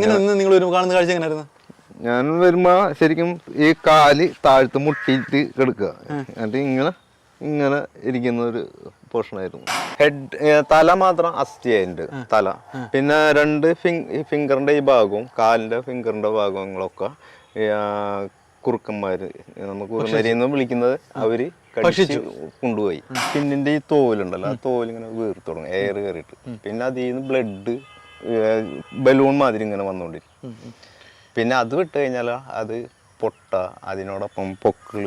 എങ്ങനെ നിന്ന് നിങ്ങൾ കാണുന്ന കാഴ്ച എങ്ങനെയായിരുന്നു ഞാൻ വരുമ്പോ ശരിക്കും ഈ കാൽ താഴ്ത്ത് മുട്ടിയിട്ട് കിടക്കുക. എന്നിട്ട് ഇങ്ങനെ ഇങ്ങനെ ഇരിക്കുന്ന ഒരു പോർഷൻ ആയിരുന്നു. ഹെഡ് തല മാത്രം അസ്ഥിയുണ്ട് തല. പിന്നെ രണ്ട് ഫിംഗറിന്റെ ഈ ഭാഗവും കാലിന്റെ ഫിംഗറിന്റെ ഭാഗങ്ങളൊക്കെ കുറുക്കന്മാര് നമുക്ക് കുറുനരി എന്ന് വിളിക്കുന്നത് അവർ കടിച്ച് കൊണ്ടുപോയി. പിന്നിന്റെ ഈ തോലുണ്ടല്ലോ ആ തോൽ ഇങ്ങനെ വീർത്തു തുടങ്ങും എയർ കയറിയിട്ട്. പിന്നെ അതിൽ നിന്ന് ബ്ലഡ് ബലൂൺ മാതിരി ഇങ്ങനെ വന്നുകൊണ്ടിരിക്കും പിന്നെ അത് വിട്ട് കഴിഞ്ഞാൽ അത് പൊട്ട അതിനോടൊപ്പം പൊക്കിൾ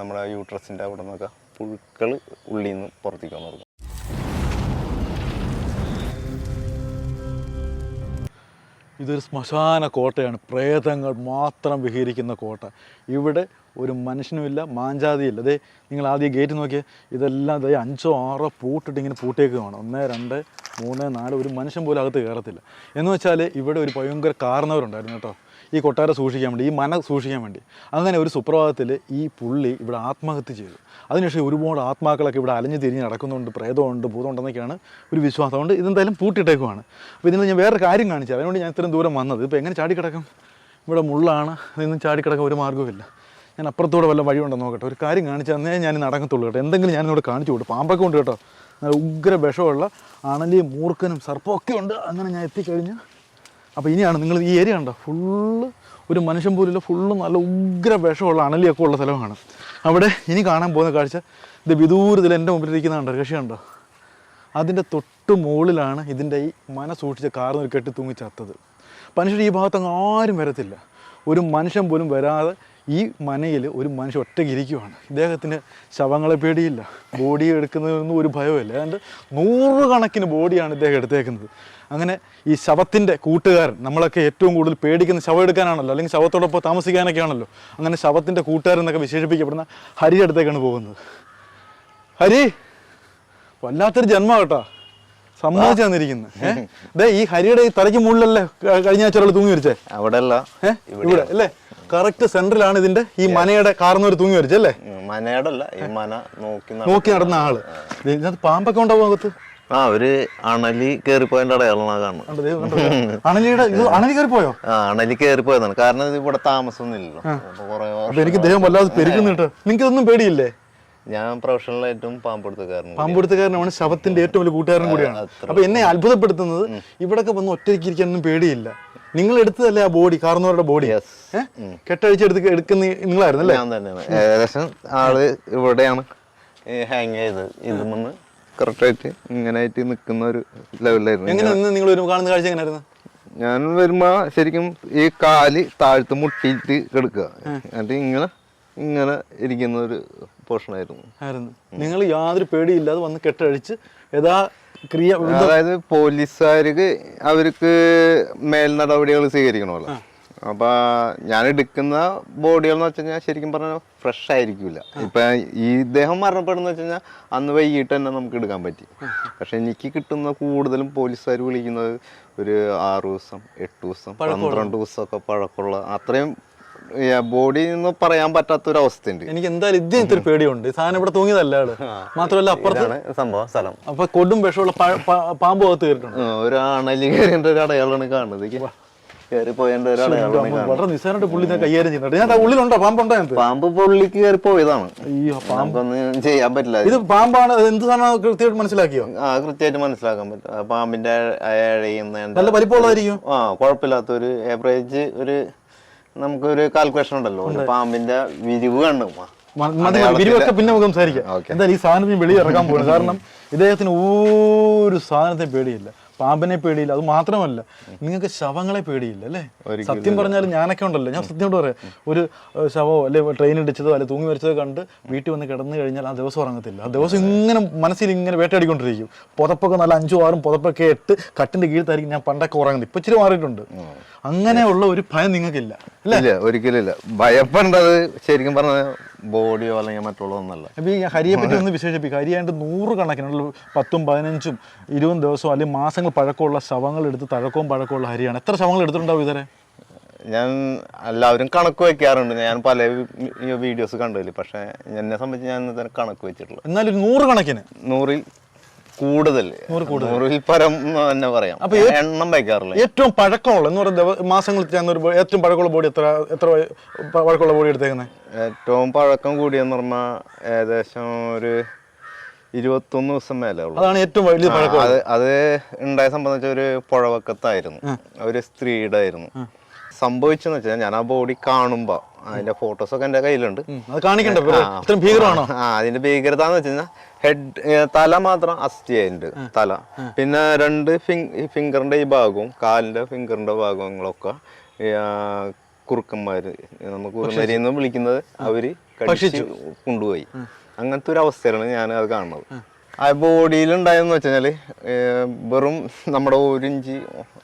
നമ്മുടെ യൂട്രസിന്റെ അവിടെ നിന്നൊക്കെ പുഴുക്കൾ ഉള്ളിൽ നിന്ന് പുറത്തേക്ക് വന്നു തുടങ്ങും ഇതൊരു ശ്മശാന കോട്ടയാണ്. പ്രേതങ്ങൾ മാത്രം വിഹരിക്കുന്ന കോട്ട. ഇവിടെ ഒരു മനുഷ്യനുമില്ല മാഞ്ചാതിയില്ല. അതെ നിങ്ങൾ ആദ്യം ഗേറ്റ് നോക്കിയാൽ ഇതെല്ലാം ഇതേ അഞ്ചോ ആറോ പൂട്ടിട്ട് ഇങ്ങനെ പൂട്ടേക്കുമാണ് ഒന്ന് രണ്ട് മൂന്ന് നാല്. ഒരു മനുഷ്യൻ പോലും അകത്ത് കയറത്തില്ല. എന്ന് വെച്ചാൽ ഇവിടെ ഒരു ഭയങ്കര കാരണവരുണ്ടായിരുന്നു കേട്ടോ. ഈ കൊട്ടാരം സൂക്ഷിക്കാൻ വേണ്ടി ഈ മന സൂക്ഷിക്കാൻ വേണ്ടി. അങ്ങനെ ഒരു സുപ്രഭാതത്തിൽ ഈ പുള്ളി ഇവിടെ ആത്മഹത്യ ചെയ്തു. അതിനുശേഷം ഒരുപാട് ആത്മാക്കളൊക്കെ ഇവിടെ അലഞ്ഞു തിരിഞ്ഞ് നടക്കുന്നുണ്ട്. പ്രേതമുണ്ട് ഭൂതമുണ്ടെന്നൊക്കെയാണ് ഒരു വിശ്വാസം. അതുകൊണ്ട് ഇതെന്തായാലും പൂട്ടിയിട്ടേക്കുവാണ്. അപ്പോൾ ഇതിന് ഞാൻ വേറെ കാര്യം കാണിച്ചു അതുകൊണ്ട് ഞാൻ ഇത്രയും ദൂരം വന്നത്. ഇപ്പോൾ എങ്ങനെ ചാടിക്കിടക്കും? ഇവിടെ മുള്ളാണ്. ഇതൊന്നും ചാടിക്കിടക്കാൻ ഒരു മാർഗവുമില്ല. ഞാൻ അപ്പുറത്തൂടെ വല്ല വഴിയുണ്ടോ നോക്കട്ടെ. ഒരു കാര്യം കാണിച്ചു തന്നേ ഞാൻ നടക്കത്തുള്ളൂ കേട്ടോ. എന്തെങ്കിലും ഞാനിവിടെ കാണിച്ചു കൊടുക്കും. പാമ്പൊക്കെ ഉണ്ട് കേട്ടോ. നല്ല ഉഗ്ര വിഷമുള്ള അണലിയും മൂർക്കനും സർപ്പമൊക്കെ ഉണ്ട്. അങ്ങനെ ഞാൻ എത്തിക്കഴിഞ്ഞ് അപ്പോൾ ഇനിയാണ് നിങ്ങൾ ഈ ഏരിയ ഉണ്ടോ ഫുള്ള് ഒരു മനുഷ്യൻ പോലില്ല ഫുള്ള് നല്ല ഉഗ്ര വിഷമുള്ള അണലിയൊക്കെ ഉള്ള സ്ഥലമാണ്. അവിടെ ഇനി കാണാൻ പോകുന്ന കാഴ്ച ഇത് വിദൂരത്തിൽ എന്റെ കണ്ടോ? കക്ഷി കണ്ടോ? അതിന്റെ തൊട്ട് മുകളിലാണ് ഇതിന്റെ ഈ മന സൂക്ഷിച്ച കാർന്നൊരു കെട്ടി തൂങ്ങി ചത്തത് മനുഷ്യർ ഈ ഭാഗത്തങ്ങ് ആരും വരത്തില്ല. ഒരു മനുഷ്യൻ പോലും വരാതെ ഈ മനയിൽ ഒരു മനുഷ്യൻ ഒറ്റയ്ക്ക് ഇരിക്കുവാണ് ഇദ്ദേഹത്തിന് ശവങ്ങളെ പേടിയില്ല. ബോഡി എടുക്കുന്നതൊന്നും ഒരു ഭയമില്ല അതുകൊണ്ട് നൂറുകണക്കിന് ബോഡിയാണ് ഇദ്ദേഹം എടുത്തേക്കുന്നത്. അങ്ങനെ ഈ ശവത്തിന്റെ കൂട്ടുകാരൻ നമ്മളൊക്കെ ഏറ്റവും കൂടുതൽ പേടിക്കുന്ന ശവം എടുക്കാനാണല്ലോ അല്ലെങ്കിൽ ശവത്തോടൊപ്പം താമസിക്കാനൊക്കെ ആണല്ലോ അങ്ങനെ ശവത്തിന്റെ കൂട്ടുകാരൻ എന്നൊക്കെ വിശേഷിപ്പിക്കപ്പെടുന്ന ഹരി അടുത്തേക്കാണ് പോകുന്നത്. ഹരി വല്ലാത്തൊരു ജന്മം കേട്ടോ. സമ്മതിച്ചു തന്നിരിക്കുന്നത് ഏഹ് ഈ ഹരിയുടെ ഈ തലയ്ക്ക് മുകളിലല്ലേ കഴിഞ്ഞ ആഴ്ച തൂങ്ങി വരിച്ചേ അവിടെ അല്ല ഇവിടെ അല്ലേ? കറക്റ്റ് സെന്ററിലാണ് ഇതിന്റെ ഈ മനയുടെ കാർന്നൊരു തൂങ്ങി വരിച്ചല്ലേ മനയുടെ അല്ല ഈ മന നോക്കി നോക്കി നടന്ന ആൾ. ഇതിനകത്ത് പാമ്പൊക്കെ ഉണ്ടാവും അകത്ത്? ആ ഒരു അണലി കയറിപ്പോയതിന്റെ അടയാളമാണ് കാണുന്നത്? അണലിയുടെ അണലി കയറി പോയോ ആ അണലി കയറിപ്പോയതാണ് കാരണം ഇത് ഇവിടെ താമസമൊന്നും ഇല്ലല്ലോ എനിക്ക് ദേഹം വല്ലാതെ പെരുക്കുന്നു കേട്ടോ. നിങ്ങൾക്ക് ഇതൊന്നും പേടിയില്ലേ? ഞാൻ പ്രൊഫഷണലായിട്ടും പാമ്പെടുത്തുകാരനും പാമ്പെടുത്തുകാരനാണ് ശവത്തിന്റെ ഏറ്റവും വലിയ കൂട്ടുകാരൻ കൂടിയാണ്. അപ്പൊ എന്നെ അത്ഭുതപ്പെടുത്തുന്നത് ഇവിടൊക്കെ വന്ന് ഒറ്റയ്ക്ക് ഇരിക്കാനൊന്നും പേടിയില്ല. നിങ്ങൾ എടുത്തതല്ലേ ആ ബോഡി കാർന്നവരുടെ ബോഡി? കെട്ടഴിച്ചെടുത്ത് എടുക്കുന്ന നിങ്ങളായിരുന്നു അല്ലേ ഞാൻ തന്നെയാണ് ഏകദേശം ആൾ ഇവിടെയാണ് ഹാങ് ചെയ്തത് ഇതുമെന്ന് കറക്റ്റായിട്ട് ഇങ്ങനെ ആയിട്ട് നിൽക്കുന്ന ഒരു ലെവലിലായിരുന്നു എങ്ങനെ നിങ്ങൾ കാണുന്ന കാഴ്ച എങ്ങനെയായിരുന്നു ഞാൻ വരുമ്പോ ശരിക്കും ഈ കാൽ താഴ്ത്ത് മുട്ടിയിട്ട് കിടക്കുക. എന്നിട്ട് ഇങ്ങനെ ഇങ്ങനെ ഇരിക്കുന്ന ഒരു പോർഷൻ ആയിരുന്നു. ആയിരുന്നു. നിങ്ങൾ യാതൊരു പേടിയില്ലാതെ വന്ന് കെട്ടഴിച്ച് യഥാ ക്രിയ അതായത് പോലീസുകാർക്ക് അവർക്ക് മേൽ നടപടികൾ സ്വീകരിക്കണമല്ലോ. അപ്പൊ ഞാൻ എടുക്കുന്ന ബോഡികൾ എന്ന് വെച്ച് കഴിഞ്ഞാൽ ശരിക്കും പറഞ്ഞാൽ ഫ്രഷ് ആയിരിക്കില്ല ഇപ്പൊ ഈ ഇദ്ദേഹം മരണപ്പെടുന്ന വെച്ച് കഴിഞ്ഞാൽ അന്ന് വൈകിട്ട് തന്നെ നമുക്ക് എടുക്കാൻ പറ്റി. പക്ഷെ എനിക്ക് കിട്ടുന്ന കൂടുതലും പോലീസുകാർ വിളിക്കുന്നത് ഒരു ആറു ദിവസം എട്ട് ദിവസം പന്ത്രണ്ട് ദിവസമൊക്കെ പഴക്കമുള്ള അത്രയും ബോഡി എന്ന് പറയാൻ പറ്റാത്ത ഒരു അവസ്ഥയുണ്ട് എനിക്ക് എന്തായാലും ഇതിന് ഇത്തിരി പേടിയുണ്ട്. സാധനം ഇവിടെ തൂങ്ങിയതല്ല മാത്രമല്ല അപ്പുറത്താണ് സംഭവം സ്ഥലം. അപ്പൊ കൊടും വിഷമുള്ള പാമ്പ് അകത്ത് കയറിട്ടുണ്ട് ഒരു അണലി കയറിന്റെ ഒരു അടയാളമാണ് കാണുന്നത്. കയറി പോയതിന്റെ ഒരു അടയാളമാണ് വളരെ നിസ്സാരമായിട്ട് പുള്ളി ഞാൻ കൈകാര്യം ചെയ്യുന്നുണ്ട് ഞാൻ ഉള്ളിലുണ്ടോ? പാമ്പുണ്ടോ അതിനകത്ത്? പാമ്പ് പുള്ളിക്ക് കയറി പോയതാണ് അയ്യോ നമുക്കൊന്നും ചെയ്യാൻ പറ്റില്ല. ഇത് പാമ്പാണ് എന്ത് സാധനം കൃത്യമായിട്ട് മനസ്സിലാക്കിയോ? ആ കൃത്യമായിട്ട് മനസ്സിലാക്കാൻ പറ്റും പാമ്പിന്റെ അഴയുന്ന നല്ല വലിപ്പമുള്ളതായിരിക്കും. ആ കുഴപ്പമില്ലാത്ത ഒരു ഏവറേജ് ഒരു നമുക്കൊരു കാൽക്കുലേഷൻ ഉണ്ടല്ലോ. ഒരു പാമ്പിന്റെ വിരിവ് കണ്ടു. വിരിവൊക്കെ പിന്നെ നമുക്ക് സംസാരിക്കാം. എന്തായാലും ഈ സാധനത്തിന് വെളിയിറക്കാൻ പോകുന്നത് കാരണം ഇദ്ദേഹത്തിന് ഒരു സാധനത്തെ പേടിയില്ല. പാമ്പിനെ പേടിയില്ല. അത് മാത്രമല്ല നിങ്ങൾക്ക് ശവങ്ങളെ പേടിയില്ല അല്ലേ? സത്യം പറഞ്ഞാൽ ഞാനൊക്കെ ഉണ്ടല്ലോ. ഞാൻ സത്യം കൊണ്ട് പറയാം ഒരു ശവോ ശവമോ അല്ലെ ട്രെയിൻ ഇടിച്ചതോ അല്ലെ തൂങ്ങി മരിച്ചതോ കണ്ട് വീട്ടിൽ വന്ന് കിടന്നു കഴിഞ്ഞാൽ ആ ദിവസം ഉറങ്ങത്തില്ല. ആ ദിവസം ഇങ്ങനെ മനസ്സിൽ ഇങ്ങനെ വേട്ടയാടിക്കൊണ്ടിരിക്കും. പുതപ്പൊക്കെ നല്ല അഞ്ചും ആറും പുതപ്പൊക്കെ ഇട്ട് കട്ടിന്റെ കീഴത്തായിരിക്കും ഞാൻ പണ്ടൊക്കെ ഉറങ്ങുന്നത്. ഇപ്പൊ ഇച്ചിരി മാറിയിട്ടുണ്ട്. അങ്ങനെയുള്ള ഒരു ഭയം നിങ്ങൾക്കില്ല ഇല്ല ഒരിക്കലും ഇല്ല. ഭയപ്പെടേണ്ടത് ശരിക്കും പറഞ്ഞ ബോഡിയോ അല്ലെങ്കിൽ മറ്റുള്ളതൊന്നല്ല. അപ്പൊ ഈ ഹരിയെ പറ്റി ഒന്ന് വിശേഷിപ്പിക്കുക. ഹരിയായിട്ട് നൂറ് കണക്കിനുള്ള പത്തും പതിനഞ്ചും ഇരുപതും ദിവസവും അല്ലെങ്കിൽ മാസങ്ങൾ പഴക്കമുള്ള ശവങ്ങൾ എടുത്ത് തഴക്കവും പഴക്കമുള്ള ഹരിയാണ്. എത്ര ശവങ്ങൾ എടുത്തിട്ടുണ്ടാവും ഇതുവരെ? ഞാൻ എല്ലാവരും കണക്ക് വെക്കാറുണ്ട്. ഞാൻ പല വീഡിയോസ് കണ്ടില്ല പക്ഷേ എന്നെ സംബന്ധിച്ച് ഞാൻ കണക്ക് വെച്ചിട്ടുള്ളൂ എന്നാലും ഒരു നൂറ് കണക്കിന്. നൂറിൽ കൂടുതൽ നൂറിൽ പരം എന്ന് തന്നെ പറയാം. എണ്ണം വയ്ക്കാറില്ല. ഏറ്റവും പഴക്കമുള്ള എന്ന് പറയുന്നത് മാസങ്ങളിൽ ഒരു ഏറ്റവും പഴക്കമുള്ള ബോഡി എത്ര എത്ര പഴക്കമുള്ള ബോഡി എടുത്തേക്കുന്നത് ഏറ്റവും പഴക്കം കൂടിയെന്ന് പറഞ്ഞാൽ ഏകദേശം ഒരു ഇരുപത്തൊന്ന് ദിവസം മേലെ ഉള്ളു. അതാണ് ഏറ്റവും വലിയ പഴക്കം. അത് അത് ഉണ്ടായ സംബന്ധിച്ച ഒരു പുഴവക്കത്തായിരുന്നു. ഒരു സ്ത്രീയുടെ ആയിരുന്നു സംഭവിച്ചെന്ന് വെച്ചാൽ ഞാൻ ആ ബോഡി കാണുമ്പോ അതിന്റെ ഫോട്ടോസ് ഒക്കെ എന്റെ കയ്യിലുണ്ട്. അത് കാണിക്കണ്ട? ഭീകരമാണോ? ആ അതിന്റെ ഭീകരത എന്ന് വെച്ച് കഴിഞ്ഞാൽ ഹെഡ് തല മാത്രം അസ്ഥിയായിട്ടുണ്ട് തല. പിന്നെ രണ്ട് ഫിംഗറിന്റെ ഈ ഭാഗവും കാലിന്റെ ഫിംഗറിന്റെ ഭാഗങ്ങളൊക്കെ കുറുക്കന്മാര് നമുക്ക് എന്ന് വിളിക്കുന്നത് അവർ കടിച്ച് കൊണ്ടുപോയി. അങ്ങനത്തെ ഒരു അവസ്ഥയാണ് ഞാൻ അത് കാണുന്നത്. ആ. ബോഡിയിൽ ഉണ്ടായെന്ന് വെച്ചാൽ വെറും നമ്മുടെ ഒരു ഇഞ്ച്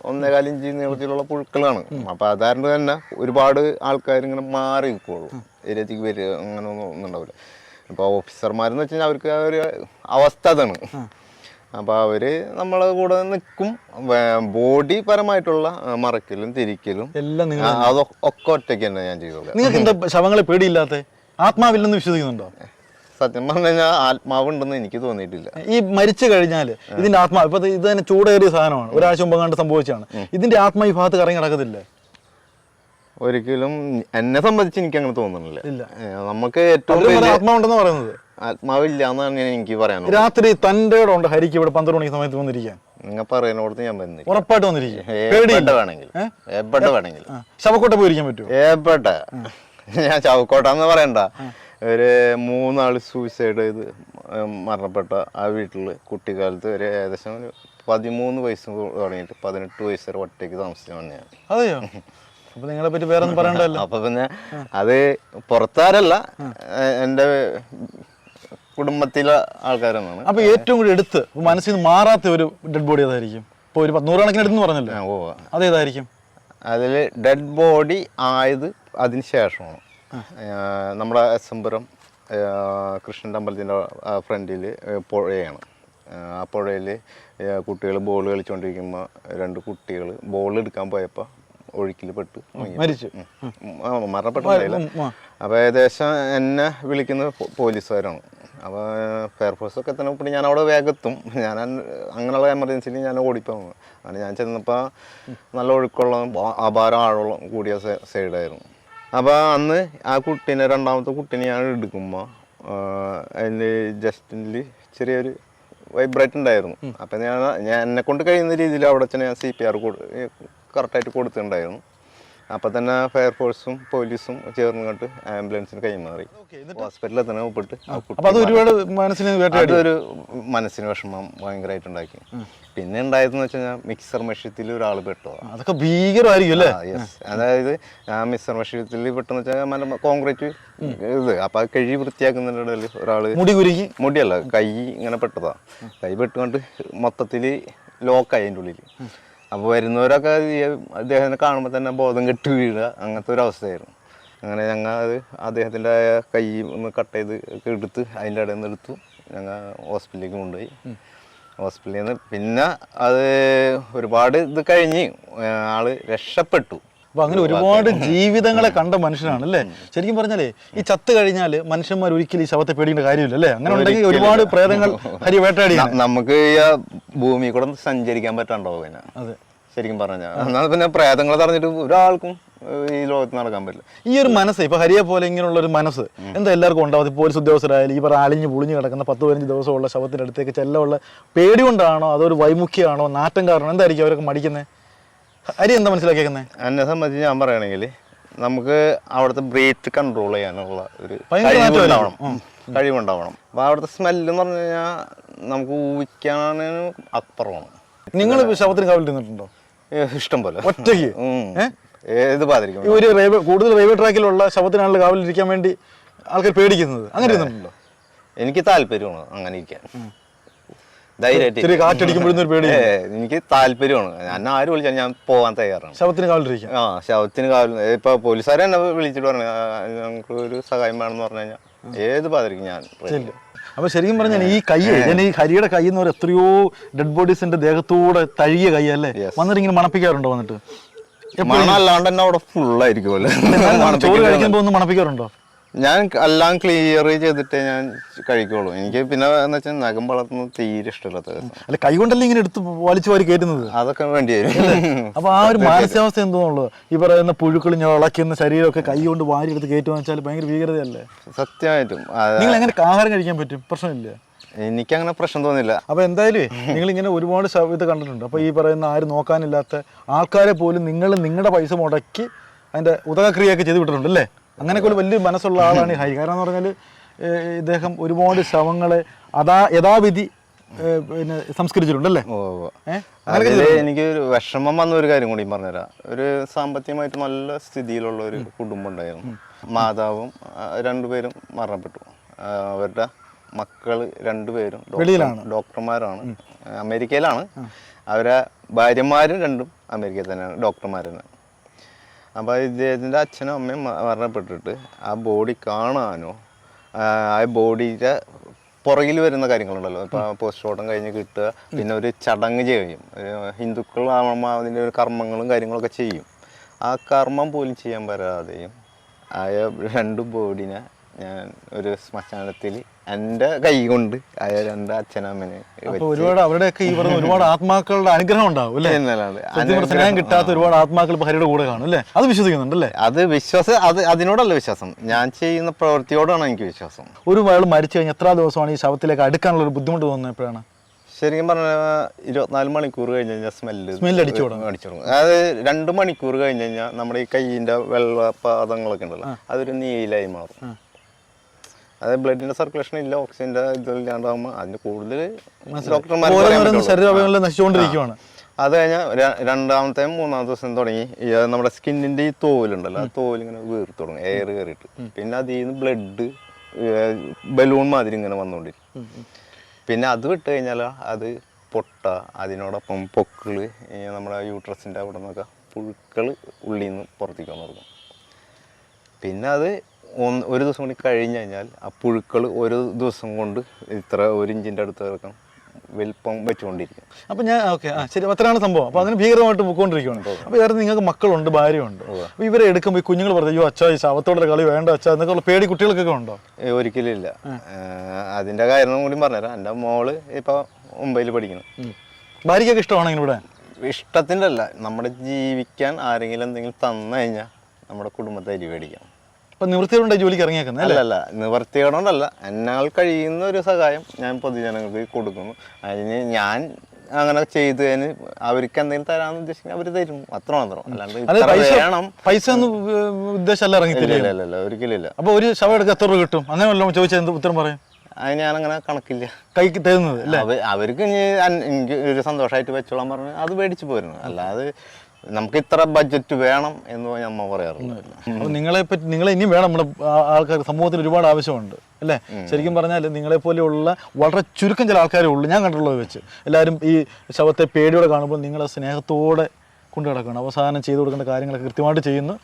ഒന്നേകാൽ ഇഞ്ച് നീളത്തിലുള്ള പുഴുക്കളാണ്. അപ്പൊ അതായത് തന്നെ ഒരുപാട് ആൾക്കാർ ഇങ്ങനെ മാറി നിൽക്കുള്ളൂ ഏരിയത്തേക്ക് വരിക അങ്ങനെ ഒന്നും ഒന്നും ഉണ്ടാവില്ല. അപ്പോൾ ഓഫീസർമാരെന്ന് വെച്ച് കഴിഞ്ഞാൽ അവർക്ക് ആ ഒരു അവസ്ഥ അതാണ്. അപ്പോൾ അവർ നമ്മളെ കൂടെ നിൽക്കും ബോഡി പരമായിട്ടുള്ള മറക്കലും തിരിക്കലും. എല്ലാം നിങ്ങൾ അതൊക്കെ ഒക്കെ ഒറ്റയ്ക്ക് തന്നെ ഞാൻ ചെയ്തോളാം. നിങ്ങൾക്ക് എന്താ ശവങ്ങളെ പേടിയില്ലാത്ത? ആത്മാവില്ലെന്ന് വിശ്വസിക്കുന്നുണ്ടോ? സത്യം പറഞ്ഞു കഴിഞ്ഞാൽ ആത്മാവുണ്ടെന്ന് എനിക്ക് തോന്നിയിട്ടില്ല. ഈ മരിച്ചു കഴിഞ്ഞാൽ ഇതിന്റെ ആത്മാവ് ഇപ്പൊ ഇത് തന്നെ ചൂടേറിയ സാധനമാണ്. ഒരാഴ്ച മുമ്പ് കണ്ട് സംഭവിച്ചാണ് ഇതിന്റെ ആത്മാ ഈ ഭാഗത്ത് കറങ്ങി നടക്കത്തില്ലേ? ഒരിക്കലും എന്നെ സംബന്ധിച്ച് എനിക്ക് അങ്ങനെ തോന്നുന്നില്ല. നമുക്ക് ഏറ്റവും ആത്മാവുണ്ടെന്ന് പറയുന്നത്. ആത്മാവില്ല എന്നാണ് എനിക്ക് പറയാൻ രാത്രി തന്റെ ഉണ്ട് ഹരിക്ക് ഇവിടെ പന്ത്രണ്ട് മണിക്ക് സമയത്ത് വന്നിരിക്കാൻ. നിങ്ങൾ പറയുന്നോടത്ത് ഞാൻ വന്നിരിക്കും ഉറപ്പായിട്ട് വന്നിരിക്കും. വേണമെങ്കിൽ. എവിടെ വേണമെങ്കിൽ. ശവക്കോട്ട പോയിരിക്കാൻ പറ്റുമോ? ഏപ്പെട്ട. ഞാൻ ചവക്കോട്ടാന്ന് പറയണ്ട. ഒരു മൂന്നാൾ സൂയിസൈഡ് ചെയ്ത് മരണപ്പെട്ട ആ വീട്ടിൽ കുട്ടിക്കാലത്ത് ഒരു ഏകദേശം ഒരു പതിമൂന്ന് വയസ്സ് തുടങ്ങിയിട്ട് പതിനെട്ട് വയസ്സ് വരെ ഒറ്റയ്ക്ക് താമസിച്ചു ഞാൻ അതെയോ? അപ്പൊ നിങ്ങളെ പറ്റി വേറെ ഒന്നും പറയണ്ടല്ലോ. അപ്പൊ പിന്നെ അത് പുറത്താരല്ല എന്റെ എന്റെ കുടുംബത്തിലെ ആൾക്കാരെന്നാണ്. അപ്പൊ ഏറ്റവും കൂടി എടുത്ത് മനസ്സിൽ നിന്ന് മാറാത്ത ഒരു ഡെഡ് ബോഡി ഏതായിരിക്കും? ഇപ്പൊ ഒരു നൂറുകണക്കിന് എടുത്തെന്ന് പറഞ്ഞല്ലോ. ഓ അതേതായിരിക്കും? അതിൽ ഡെഡ് ബോഡി ആയത് അതിന് ശേഷമാണ്. നമ്മുടെ എസംപുരം കൃഷ്ണൻ അമ്പലത്തിന്റെ ഫ്രണ്ടിൽ പുഴയാണ്. ആ പുഴയിൽ കുട്ടികൾ ബോൾ കളിച്ചുകൊണ്ടിരിക്കുമ്പോൾ രണ്ട് കുട്ടികൾ ബോൾ എടുക്കാൻ പോയപ്പോൾ ഒഴുക്കിൽ പെട്ട്. മരിച്ചു. മരണപ്പെട്ടില്ല അപ്പോൾ ഏകദേശം എന്നെ വിളിക്കുന്നത് പോലീസുകാരാണ്. അപ്പോൾ ഫയർഫോഴ്സ് ഒക്കെ തന്നെ പിന്നെ ഞാൻ അവിടെ വേഗത്തും ഞാൻ അങ്ങനെയുള്ള എമർജൻസിയിൽ ഞാൻ ഓടിപ്പോന്നു. അങ്ങനെ ഞാൻ ചെന്നപ്പോൾ നല്ല ഒഴുക്കുള്ള അപാരം ആഴമുള്ള കൂടിയ സൈഡായിരുന്നു. അപ്പോൾ അന്ന് ആ കുട്ടീനെ രണ്ടാമത്തെ കുട്ടീനെ ഞാൻ എടുക്കുമ്പോൾ അതിന്റെ ജസ്റ്റിനിൽ ചെറിയൊരു വൈബ്രേറ്റ് ഉണ്ടായിരുന്നു. അപ്പം ഞാൻ ഞാൻ എന്നെ കൊണ്ട് കഴിയുന്ന രീതിയിൽ അവിടെ തന്നെ ഞാൻ സി പി ആർ കറക്റ്റായിട്ട് കൊടുത്തിട്ടുണ്ടായിരുന്നു. അപ്പം തന്നെ ഫയർഫോഴ്സും പോലീസും ചേർന്ന് കണ്ട് ആംബുലൻസിന് കൈമാറി. ഹോസ്പിറ്റലിൽ തന്നെ ഒപ്പിട്ട് അത് ഒരുപാട് മനസ്സിന് ഒരു അതൊരു മനസ്സിന് വിഷമം ഭയങ്കരമായിട്ടുണ്ടാക്കി പിന്നെ ഉണ്ടായതെന്ന് വെച്ച് കഴിഞ്ഞാൽ മിക്സർ മെഷീനത്തിൽ ഒരാൾ പെട്ടോ അതൊക്കെ ഭീകരമായിരിക്കും അല്ലേ? യെസ് അതായത് ആ മിക്സർ മെഷീനിൽ പെട്ടെന്ന് വെച്ചാൽ നല്ല കോൺക്രീറ്റ് ഇത്. അപ്പൊ ആ കഴി വൃത്തിയാക്കുന്നതിനിടയിൽ ഒരാൾ മുടി കുരുങ്ങി മുടിയല്ല കൈ ഇങ്ങനെ പെട്ടതാ. കൈ പെട്ടുകൊണ്ട് മൊത്തത്തിൽ ലോക്കായി അതിന്റെ ഉള്ളിൽ അപ്പോൾ വരുന്നവരൊക്കെ അദ്ദേഹത്തിനെ കാണുമ്പോൾ തന്നെ ബോധം കെട്ടി വീഴുക. അങ്ങനത്തെ ഒരു അവസ്ഥയായിരുന്നു. അങ്ങനെ ഞങ്ങൾ അത് അദ്ദേഹത്തിന്റെ കൈ ഒന്ന് കട്ട് ചെയ്ത് എടുത്ത് അതിന്റെ ഇടയിൽ നിന്ന് എടുത്തു. ഞങ്ങൾ ഹോസ്പിറ്റലിലേക്ക് കൊണ്ടുപോയി. ഹോസ്പിറ്റലിൽ നിന്ന് പിന്നെ അത് ഒരുപാട് ഇത് കഴിഞ്ഞ് ആൾ രക്ഷപ്പെട്ടു. അപ്പൊ അങ്ങനെ ഒരുപാട് ജീവിതങ്ങളെ കണ്ട മനുഷ്യനാണ് അല്ലേ ശരിക്കും പറഞ്ഞാലേ ഈ ചത്ത് കഴിഞ്ഞാൽ മനുഷ്യന്മാർ ഒരിക്കലും ഈ ശവത്തെ പേടിക്കേണ്ട കാര്യമില്ല അല്ലേ? അങ്ങനെ ഉണ്ടെങ്കിൽ ഒരുപാട് പ്രേതങ്ങൾ ഹരി വേട്ടയാടി നമുക്ക് ഈ ഭൂമി കൂടെ സഞ്ചരിക്കാൻ പറ്റാണ്ടോ പിന്നെ? അതെ. ശരിക്കും പറഞ്ഞാൽ എന്നാൽ പിന്നെ പ്രേതങ്ങളെ തറഞ്ഞിട്ട് ഒരാൾക്കും ഈ ലോകത്ത് നടക്കാൻ പറ്റില്ല. ഈ ഒരു മനസ്സ് ഇപ്പൊ ഹരിയെ പോലെ ഇങ്ങനെയുള്ള ഒരു മനസ്സ് എന്താ എല്ലാവർക്കും ഉണ്ടാവും? പോലീസ് ഉദ്യോഗസ്ഥരായാലും ഈ പറ പുളിഞ്ഞു പുളിഞ്ഞ് കിടക്കുന്ന പത്ത് പതിനഞ്ച് ദിവസമുള്ള ശവത്തിന്റെ അടുത്തേക്ക് ചെല്ലമുള്ള പേടി കൊണ്ടാണോ? അതോ ഒരു വൈമുഖ്യമാണോ? നാട്ടം കാരണം എന്തായിരിക്കും അവരൊക്കെ മടിക്കുന്നത് ഹരി എന്താ മനസ്സിലാക്കിയേക്കുന്നത് എന്നെ സംബന്ധിച്ച് ഞാൻ പറയുകയാണെങ്കിൽ നമുക്ക് അവിടുത്തെ ബ്രീത്ത് കൺട്രോൾ ചെയ്യാനുള്ള ഒരു കഴിവുണ്ടാവണം. കഴിവുണ്ടാവണം. അപ്പോൾ അവിടുത്തെ സ്മെല്ല് എന്ന് പറഞ്ഞു കഴിഞ്ഞാൽ നമുക്ക് ഊഹിക്കാനും അപ്പുറമാണ്. നിങ്ങൾ ശവത്തിന് കാവിൽ നിന്നിട്ടുണ്ടോ? ഇഷ്ടം പോലെ ഒറ്റയ്ക്ക്? ഏത് ബാധിക്കും ഒരു റെയിൽവേ കൂടുതൽ റെയിൽവേ ട്രാക്കിലുള്ള ശവത്തിനാണല്ലോ കാവലിരിക്കാൻ വേണ്ടി ആൾക്കാർ പേടിക്കുന്നത്. അങ്ങനെ ഇരുന്നിട്ടുണ്ടോ എനിക്ക് താല്പര്യമാണ് അങ്ങനെ ഇരിക്കാൻ. ധൈര്യമായിട്ട് കാറ്റടിക്കുമ്പോഴൊന്നും പേടി എനിക്ക് താല്പര്യമാണ്. ഞാൻ ആര് വിളിച്ചാൽ ഞാൻ പോകാൻ തയ്യാറാണ്. ശവത്തിന് കാവലിരിക്കും ആ ശവത്തിന് കാവൽ ഇപ്പൊ പോലീസുകാരെ എന്നെ വിളിച്ചിട്ട് പറഞ്ഞു നമുക്ക് ഒരു സഹായം വേണമെന്ന് പറഞ്ഞു കഴിഞ്ഞാൽ ഏത് പാതിരിക്കും ഞാൻ. അപ്പൊ ശരിക്കും പറഞ്ഞാൽ ഈ കൈ ഞാൻ ഈ ഹരിയുടെ കൈ എന്ന് പറയുന്നത് എത്രയോ ഡെഡ് ബോഡീസിന്റെ ദേഹത്തൂടെ തഴുകിയ കൈ അല്ലേ. വന്നിട്ട് ഇങ്ങനെ മണപ്പിക്കാറുണ്ടോ വന്നിട്ട്? മണം അല്ലാണ്ട് തന്നെ അവിടെ ഫുള്ളായിരിക്കുമല്ലോ ചോറ് കഴിക്കുമ്പോ ഒന്ന് മണപ്പിക്കാറുണ്ടോ? ഞാൻ എല്ലാം ക്ലിയർ ചെയ്തിട്ടേ ഞാൻ കഴിക്കുള്ളൂ. എനിക്ക് പിന്നെ എന്ന് വെച്ചാൽ നഖം വളർത്തുന്നത് തീരെ ഇഷ്ടമില്ലാത്ത അല്ല കൈ കൊണ്ടല്ലേ ഇങ്ങനെ എടുത്ത് വലിച്ചു വാരി കയറ്റുന്നത്? അതൊക്കെ വേണ്ടി വരും. അപ്പൊ ആ ഒരു മാനസികാവസ്ഥ എന്തോന്നുള്ളത്? ഈ പറയുന്ന പുഴുക്കൾ ഞാൻ ഇളക്കുന്ന ശരീരമൊക്കെ കൈ കൊണ്ട് വാരി എടുത്ത് കയറ്റുക വെച്ചാൽ ഭയങ്കര ഭീകരതയല്ലേ? സത്യമായിട്ടും. നിങ്ങൾ എങ്ങനെ ആഹാരം കഴിക്കാൻ പറ്റും? പ്രശ്നമില്ല. എനിക്ക് അങ്ങനെ പ്രശ്നം തോന്നില്ല. അപ്പൊ എന്തായാലും നിങ്ങൾ ഇങ്ങനെ ഒരുപാട് ഇത് കണ്ടിട്ടുണ്ട്. അപ്പൊ ഈ പറയുന്ന ആരും നോക്കാനില്ലാത്ത ആൾക്കാരെ പോലും നിങ്ങൾ നിങ്ങളുടെ പൈസ മുടക്കി അതിന്റെ ഉദകക്രിയയൊക്കെ ചെയ്ത് വിട്ടിട്ടുണ്ട് അല്ലേ? അങ്ങനെയൊക്കെ ഒരു വലിയ മനസ്സുള്ള ആളാണ് ഈ ഹരി കാരണം എന്ന് പറഞ്ഞാൽ ഇദ്ദേഹം ഒരുപാട് ശവങ്ങളെ അതാ യഥാവിധി പിന്നെ സംസ്കരിച്ചിട്ടുണ്ടല്ലേ. എനിക്ക് ഒരു വിഷമം വന്ന ഒരു കാര്യം കൂടി പറഞ്ഞുതരാം. ഒരു സാമ്പത്തികമായിട്ട് നല്ല സ്ഥിതിയിലുള്ള ഒരു കുടുംബം ഉണ്ടായിരുന്നു. മാതാവും രണ്ടുപേരും മരണപ്പെട്ടു. അവരുടെ മക്കൾ രണ്ടുപേരും ഡോക്ടർ- ഡോക്ടർമാരാണ്. അമേരിക്കയിലാണ്. അവരെ ഭാര്യമാരും രണ്ടും അമേരിക്കയിൽ തന്നെയാണ് ഡോക്ടർമാരാണ് അപ്പോൾ ഇദ്ദേഹത്തിന്റെ അച്ഛനും അമ്മയും മരണപ്പെട്ടിട്ട് ആ ബോഡി കാണാനോ ആ ബോഡിയുടെ പുറകിൽ വരുന്ന കാര്യങ്ങളുണ്ടല്ലോ. ഇപ്പോൾ പോസ്റ്റ്മോർട്ടം കഴിഞ്ഞ് കിട്ടുക പിന്നെ ഒരു ചടങ്ങ് ചെയ്യും. ഹിന്ദുക്കൾ അതിന്റെ ഒരു കർമ്മങ്ങളും കാര്യങ്ങളൊക്കെ ചെയ്യും. ആ കർമ്മം പോലും ചെയ്യാൻ പറ്റാതെയും ആയ രണ്ട് ബോഡിനെ ഞാൻ ഒരു ശ്മശാനത്തിൽ എന്റെ കൈ കൊണ്ട് രണ്ട് അച്ഛനമ്മനെ ഒരുപാട് അവരുടെയൊക്കെ ഈ പറഞ്ഞ ഒരുപാട് ആത്മാക്കളുടെ അനുഗ്രഹം ഉണ്ടാവും അല്ലേ? സ്നേഹം കിട്ടാത്ത ഒരുപാട് ആത്മാക്കൾ ഹരിയുടെ കൂടെ കാണും അല്ലേ? അത് വിശ്വസിക്കുന്നുണ്ടല്ലേ അത് വിശ്വാസം അത് അതിനോടല്ല വിശ്വാസം. ഞാൻ ചെയ്യുന്ന പ്രവൃത്തിയോടാണ് എനിക്ക് വിശ്വാസം. ഒരു അയാൾ മരിച്ചു കഴിഞ്ഞാൽ എത്ര ദിവസമാണ് ഈ ശവത്തിലേക്ക് അടുക്കാനുള്ള ഒരു ബുദ്ധിമുട്ട് തോന്നുന്നത് എപ്പോഴാണ്? ശരിക്കും പറഞ്ഞാൽ ഇരുപത്തിനാല് മണിക്കൂർ കഴിഞ്ഞ് കഴിഞ്ഞാൽ സ്മെല്ല് സ്മെല്ല് അടിച്ചു. അടിച്ചു തുടങ്ങും. അതായത് രണ്ട് മണിക്കൂർ കഴിഞ്ഞ് കഴിഞ്ഞാൽ നമ്മുടെ ഈ വെള്ള വെള്ളപാദങ്ങളൊക്കെ ഉണ്ടല്ലോ അതൊരു നീലായി മാറും. അതായത് ബ്ലഡിന്റെ സർക്കുലേഷൻ ഇല്ല ഓക്സിജന്റെ ഇതില്ലാണ്ടാകുമ്പോൾ അതിന് കൂടുതൽ ഡോക്ടർമാർ നശിച്ചുകൊണ്ടിരിക്കുവാണ്. അത് കഴിഞ്ഞാൽ രണ്ടാമത്തെ മൂന്നാമത്തെ ദിവസം തുടങ്ങി. നമ്മുടെ സ്കിന്നിന്റെ ഈ തോലുണ്ടല്ലോ ആ തോൽ ഇങ്ങനെ വീർത്ത് തുടങ്ങും എയർ കയറിയിട്ട്. പിന്നെ അതിൽ നിന്ന് ബ്ലഡ് ബലൂൺ മാതിരി ഇങ്ങനെ വന്നുകൊണ്ടിരിക്കും. പിന്നെ അത് വിട്ട് കഴിഞ്ഞാൽ അത് പൊട്ട അതിനോടൊപ്പം പൊക്കൾ നമ്മുടെ യൂട്രസിന്റെ അവിടെ നിന്നൊക്കെ പുഴുക്കൾ ഉള്ളിൽ നിന്ന് പുറത്തേക്ക് വന്നു തുടങ്ങും പിന്നെ അത് ഒന്ന് ഒരു ദിവസം കൂടി കഴിഞ്ഞ് കഴിഞ്ഞാൽ ആ പുഴുക്കൾ ഒരു ദിവസം കൊണ്ട് ഇത്ര ഒരു ഇഞ്ചിന്റെ അടുത്ത് കിടക്കും വലിപ്പം വെച്ചുകൊണ്ടിരിക്കും. അപ്പം ഞാൻ ഓക്കെ ആ ശരി അത്രയാണ് സംഭവം. അപ്പോൾ അതിന് ഭീകരമായിട്ട് പൊക്കോണ്ടിരിക്കുകയാണ് അപ്പോൾ വേറെ നിങ്ങൾക്ക് മക്കളുണ്ട് ഭാര്യയുണ്ട്. അപ്പോൾ ഇവരെ എടുക്കുമ്പോൾ ഈ കുഞ്ഞുങ്ങൾ പറഞ്ഞു അയ്യോ അച്ഛാ ഈ ശവത്തോടെ കളി വേണ്ട അച്ഛാ എന്നൊക്കെ ഉള്ള പേടി കുട്ടികൾക്കൊക്കെ ഉണ്ടോ? ഒരിക്കലും ഇല്ല. അതിന്റെ കാരണം കൂടി പറഞ്ഞുതരാം. എന്റെ മോൾ ഇപ്പോൾ മുംബൈയിൽ പഠിക്കുന്നു. ഭാര്യയ്ക്കൊക്കെ ഇഷ്ടമാണോ ഇവിടെ ഇഷ്ടത്തിന്റെ അല്ല നമ്മുടെ ജീവിക്കാൻ ആരെങ്കിലും എന്തെങ്കിലും തന്നു കഴിഞ്ഞാൽ നമ്മുടെ കുടുംബത്തെ അരി മേടിക്കാം അപ്പൊ നിവൃത്തിയുണ്ട് ജോലിക്ക് ഇറങ്ങിയേക്കുന്നത് അല്ല? അല്ലല്ല നിവൃത്തിയോടല്ല എന്നാൽ കഴിയുന്ന ഒരു സഹായം ഞാൻ പൊതുജനങ്ങൾക്ക് കൊടുക്കുന്നു. അതിന് ഞാൻ അങ്ങനെ ചെയ്തതിന് അവർക്ക് എന്തെങ്കിലും തരാന്ന് ഉദ്ദേശിക്കുന്നത് അവർ തരും. അത്ര മാത്രം. അല്ലാണ്ട് വേണം. പൈസ ഉദ്ദേശമല്ല ഇറങ്ങിയില്ല ഇല്ല ഇല്ല, ഇല്ല ഒരിക്കലും ഇല്ല. അപ്പൊ ഒരു ശവ എടുക്കുക എത്ര രൂപ കിട്ടും? അങ്ങനെ വല്ലതും ചോദിച്ചാൽ എന്ത് ഉത്തരം പറയും? അത് അങ്ങനെ കണക്കില്ല. കൈക്ക് തരുന്നത് അല്ലേ? അവർക്ക് ഒരു സന്തോഷമായിട്ട് വെച്ചോളാൻ പറഞ്ഞു അത് മേടിച്ചു പോരുന്നു. അല്ലാതെ നമുക്ക് ഇത്ര ബഡ്ജറ്റ് വേണം എന്ന് അമ്മ പറയാറുണ്ടായിരുന്നു അപ്പോൾ നിങ്ങളെ പറ്റി നിങ്ങളെ ഇനിയും വേണം നമ്മുടെ ആൾക്കാർ സമൂഹത്തിന് ഒരുപാട് ആവശ്യമുണ്ട് അല്ലേ? ശരിക്കും പറഞ്ഞാൽ നിങ്ങളെ പോലെയുള്ള വളരെ ചുരുക്കം ചില ആൾക്കാരേ ഉള്ളൂ. ഞാൻ കണ്ടിട്ടുള്ളത് വെച്ച് എല്ലാവരും ഈ ശവത്തെ പേടിയോടെ കാണുമ്പോൾ നിങ്ങളെ സ്നേഹത്തോടെ കൊണ്ടു കിടക്കുകയാണ് അവസാനം ചെയ്തു കൊടുക്കേണ്ട കാര്യങ്ങളൊക്കെ കൃത്യമായിട്ട് ചെയ്യുന്നു.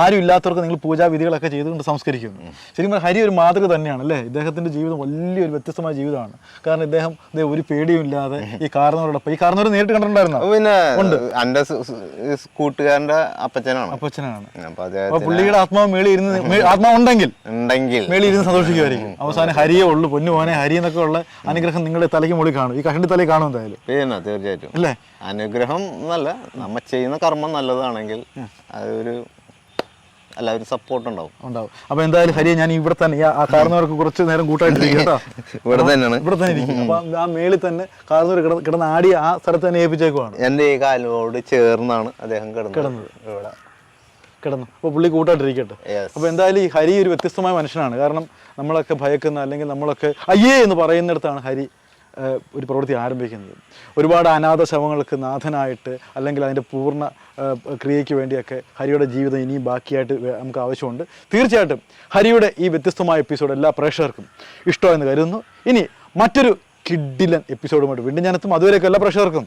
ആരും ഇല്ലാത്തവർക്ക് നിങ്ങൾ പൂജാവിധികളൊക്കെ ചെയ്തുകൊണ്ട് സംസ്കരിക്കുന്നു. ശരിക്കും ഹരി ഒരു മാതൃക തന്നെയാണ് അല്ലേ? ഇദ്ദേഹത്തിന്റെ ജീവിതം വലിയൊരു വ്യത്യസ്തമായ ജീവിതമാണ്. കാരണം ഇദ്ദേഹം ഒരു പേടിയും ഇല്ലാതെ ഈ കാരണവരോട് ഈ കാരണവർ നേരിട്ട് കണ്ടിട്ടുണ്ടായിരുന്നു? പിന്നെ എന്റെ കൂട്ടുകാരന്റെ അപ്പച്ചനാണ്. അപ്പച്ചനാണ്. അപ്പൊ അപ്പൊ പുള്ളിയുടെ ആത്മാവ് മേളി ഇരുന്ന് ആത്മാവ് ഉണ്ടെങ്കിൽ ഉണ്ടെങ്കിൽ മേളി ഇരുന്ന് സന്തോഷിക്കുമായിരിക്കും. അവസാനം ഹരിയേ ഉള്ളു പൊന്നു പോനെ ഹരി എന്നൊക്കെ ഉള്ള അനുഗ്രഹം നിങ്ങളുടെ തലയ്ക്ക് മുകളിൽ കാണും. ഈ കഷണ്ടി തലയിൽ കാണും എന്തായാലും. പിന്നെ തീർച്ചയായിട്ടും. അല്ലേ? അനുഗ്രഹം എന്നല്ല നമ്മ ചെയ്യുന്ന കർമ്മം നല്ലതാണെങ്കിൽ അതൊരു എല്ലാവരും സപ്പോർട്ട് ഉണ്ടാവും. ഉണ്ടാവും. അപ്പൊ എന്തായാലും ഹരിയെ ഞാൻ ഇവിടെ തന്നെ ആ കാരണവർക്ക് കുറച്ച് നേരം കൂട്ടായിട്ടിരിക്കും കേട്ടോ. ഇവിടെ തന്നെയാണ്. ഇവിടെ തന്നെ ഇരിക്കും. അപ്പൊ ആ മേളിൽ തന്നെ കാരണവർ കിടന്ന് കിടന്ന് ആടി ആ സ്ഥലത്ത് തന്നെ ഏൽപ്പിച്ചേക്കുവാണ്. എന്റെ ഈ കാലിനോട് ചേർന്നാണ് അദ്ദേഹം കിടന്നത്. ഇവിടെ. കിടന്നു. അപ്പോൾ പുള്ളി കൂട്ടായിട്ടിരിക്കട്ടെ. അപ്പൊ അപ്പോൾ എന്തായാലും ഈ ഹരി ഒരു വ്യത്യസ്തമായ മനുഷ്യനാണ്. കാരണം നമ്മളൊക്കെ ഭയക്കുന്ന അല്ലെങ്കിൽ നമ്മളൊക്കെ അയ്യേ എന്ന് പറയുന്നിടത്താണ് ഹരി. ഒരു പ്രവൃത്തി ആരംഭിക്കുന്നത്. ഒരുപാട് അനാഥ ശവങ്ങൾക്ക് നാഥനായിട്ട് അല്ലെങ്കിൽ അതിന്റെ പൂർണ ക്രിയയ്ക്ക് വേണ്ടിയൊക്കെ ഹരിയുടെ ജീവിതം ഇനിയും ബാക്കിയായിട്ട് നമുക്ക് ആവശ്യമുണ്ട്. തീർച്ചയായിട്ടും ഹരിയുടെ ഈ വ്യത്യസ്തമായ എപ്പിസോഡ് എല്ലാ പ്രേക്ഷകർക്കും ഇഷ്ടമെന്ന് കരുതുന്നു. ഇനി മറ്റൊരു കിഡിലൻ എപ്പിസോഡുമായിട്ട് വീണ്ടും ഞാനെത്തും. അതുവരെയൊക്കെ എല്ലാ പ്രേക്ഷകർക്കും.